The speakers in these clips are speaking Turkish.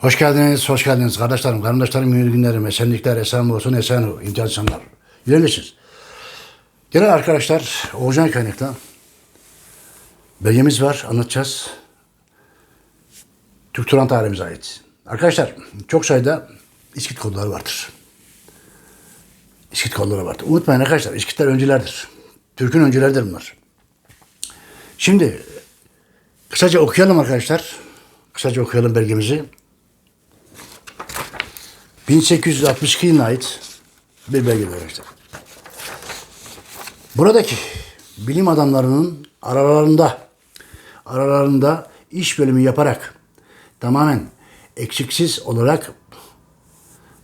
Hoş geldiniz, hoş geldiniz kardeşlerim, kardeşlerim, iyi günlerim, esenlikler, esen olsun, esen insanlar. Yönelişiz. Genel arkadaşlar, Oğuzhan Kaynak'ta belgemiz var, anlatacağız. Türk Turan tarihimize ait. Arkadaşlar, çok sayıda İskit kodları vardır. İskit kodları vardır. Unutmayın arkadaşlar, İskitler öncülerdir. Türk'ün öncüleridir bunlar. Şimdi, kısaca okuyalım arkadaşlar. Kısaca okuyalım belgemizi. 1862 yılına ait bir belgedir arkadaşlar. Buradaki bilim adamlarının aralarında aralarında iş bölümü yaparak tamamen eksiksiz olarak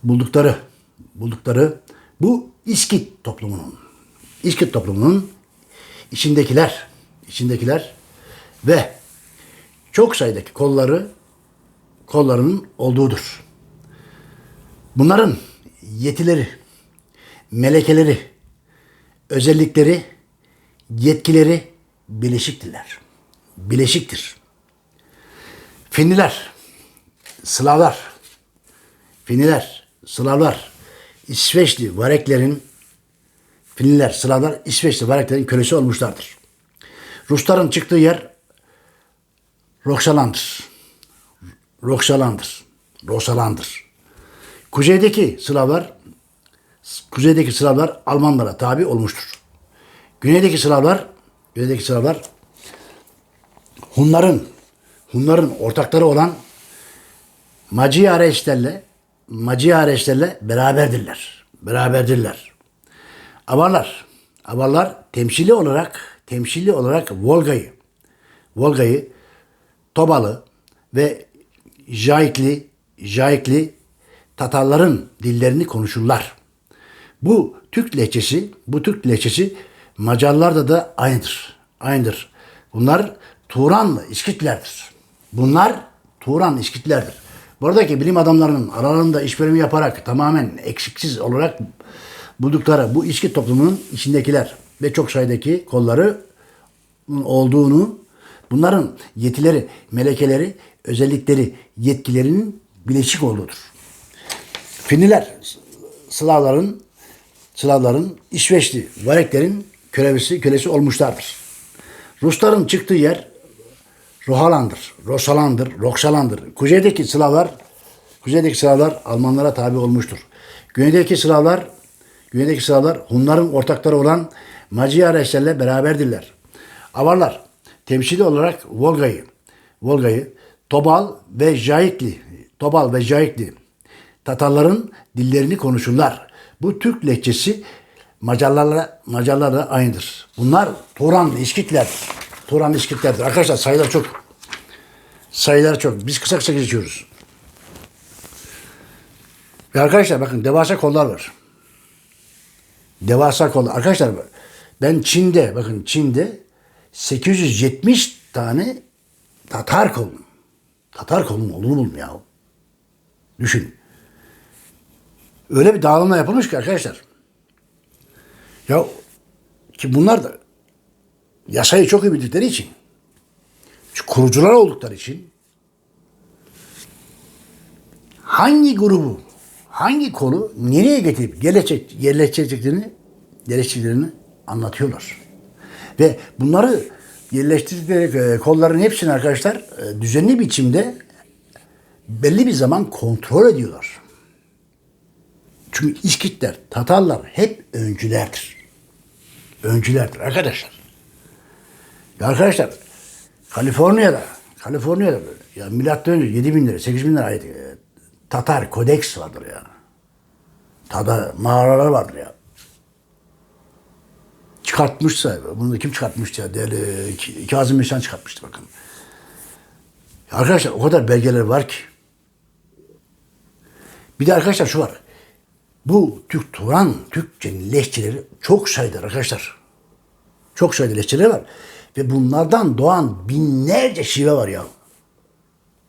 buldukları buldukları bu İskit toplumunun İskit toplumunun içindekiler içindekiler ve çok sayıdaki kolları kollarının olduğudur. Bunların yetileri, melekeleri, özellikleri, yetkileri bileşiktirler. Bileşiktir. Finliler, Slavlar, Finliler, Slavlar, İsveçli vareklerin Finliler, Slavlar, İsveçli vareklerin kölesi olmuşlardır. Rusların çıktığı yer Roksalandır. Roksalandır. Rosalandır. Kuzeydeki Slavlar kuzeydeki Slavlar Almanlara tabi olmuştur. Güneydeki Slavlar güneydeki Slavlar Hunların Hunların ortakları olan Maciareşlerle Maciareşlerle beraberdirler. Beraberdirler. Avarlar Avarlar temsili olarak temsili olarak Volga'yı Volga'yı Tobalı ve Jaikli Jaikli Tatarların dillerini konuşurlar. Bu Türk lehçesi, bu Türk lehçesi Macarlarda da aynıdır. Aynıdır. Bunlar Turanlı İskitlerdir. Bunlar Turan İskitlerdir. Buradaki bilim adamlarının aralarında işbirliği yaparak tamamen eksiksiz olarak buldukları bu İskit toplumunun içindekiler ve çok sayıdaki kolları olduğunu, bunların yetileri, melekeleri, özellikleri, yetkilerinin bileşik olduğudur. Finliler Slavların Slavların İsveçli Vareklerin kölesi, kölesi olmuşlardır. Rusların çıktığı yer Rohalandır, Rosalandır, Roksalandır. Kuzeydeki Slavlar Kuzeydeki Slavlar Almanlara tabi olmuştur. Güneydeki Slavlar Güneydeki Slavlar Hunların ortakları olan Maciareşlerle beraberdirler. Avarlar temsili olarak Volga'yı Volga'yı Tobal ve Jaikli Tobal ve Jaikli Tatarların dillerini konuşurlar. Bu Türk lehçesi Macarlarla Macarlarla aynıdır. Bunlar Turanlı İskitlerdir. Turanlı İskitlerdir. Arkadaşlar sayılar çok. Sayılar çok. Biz kısa kısa geçiyoruz. Ve arkadaşlar bakın devasa kollar var. Devasa kollar. Arkadaşlar ben Çin'de bakın Çin'de 870 tane Tatar kolum. Tatar kolum olduğunu buldum ya. Düşün. Öyle bir dağılımla yapılmış ki arkadaşlar. Ya ki bunlar da yasayı çok iyi bildikleri için kurucular oldukları için hangi grubu hangi kolu nereye getirip yerleşecek, yerleştireceklerini yerleştirdiklerini anlatıyorlar. Ve bunları yerleştirdikleri e, kolların hepsini arkadaşlar e, düzenli biçimde belli bir zaman kontrol ediyorlar. Çünkü İskitler, Tatarlar hep öncülerdir. Öncülerdir arkadaşlar. Ya arkadaşlar Kaliforniya'da, Kaliforniya'da ya milattan önce 7 bin lira, 8 bin lira ait e, Tatar kodeks vardır ya. Tatar mağaralar vardır ya. Çıkartmışsa, bunu da kim çıkartmıştı ya? Değerli Kazım Hüseyin çıkartmıştı bakın. Ya arkadaşlar o kadar belgeler var ki. Bir de arkadaşlar şu var. Bu Türk Turan, Türkçenin lehçeleri çok sayıdır arkadaşlar. Çok sayıda lehçeleri var. Ve bunlardan doğan binlerce şive var ya.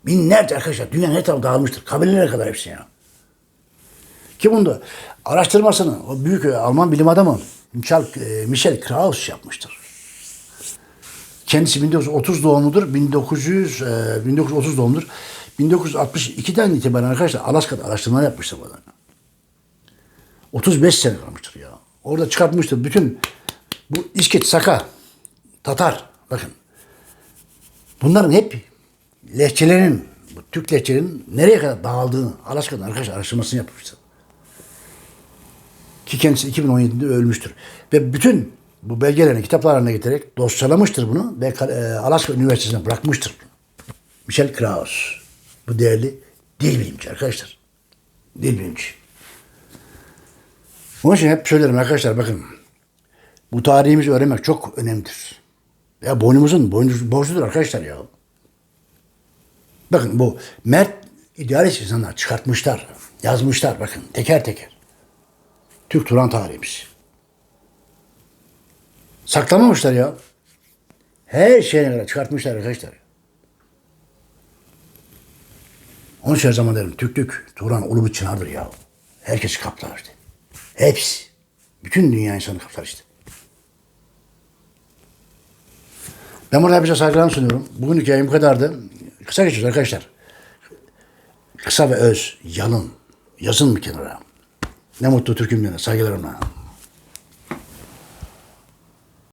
Binlerce arkadaşlar. Dünyanın her tarafı dağılmıştır. Kabilelere kadar hepsi ya. Ki bunda araştırmasını o büyük e, Alman bilim adamı Michel, e, Michel Krauss yapmıştır. Kendisi 1930 doğumludur. 1900, e, 1930 doğumludur. 1962'den itibaren arkadaşlar Alaska'da araştırmalar yapmışlar bu adam. 35 sene kalmıştır ya. Orada çıkartmıştır bütün bu İskeç, Saka, Tatar bakın. Bunların hep lehçelerin, bu Türk lehçelerinin nereye kadar dağıldığını Alaska'da arkadaşlar araştırmasını yapmıştır. Ki kendisi 2017'de ölmüştür. Ve bütün bu belgelerini kitaplarına getirerek dosyalamıştır bunu ve e, Alaska Üniversitesi'ne bırakmıştır. Michel Krauss. Bu değerli dil bilimci arkadaşlar. Dil bilimci. Onun için hep söylerim arkadaşlar bakın. Bu tarihimizi öğrenmek çok önemlidir. Ya boynumuzun boynumuz borcudur arkadaşlar ya. Bakın bu mert idealist insanlar çıkartmışlar, yazmışlar bakın teker teker. Türk Turan tarihimiz. Saklamamışlar ya. Her şeyine kadar çıkartmışlar arkadaşlar. Onun için her zaman derim Türklük, Turan, ulu bir çınardır ya. Herkes kaplar işte. Hepsi. Bütün dünya insanı kaplar işte. Ben burada hepinize saygılarımı sunuyorum. Bugün hikayem bu kadardı. Kısa geçiyoruz arkadaşlar. Kısa ve öz, yalın. Yazın bir kenara. Ne mutlu Türk'üm diyene. Saygılarımla.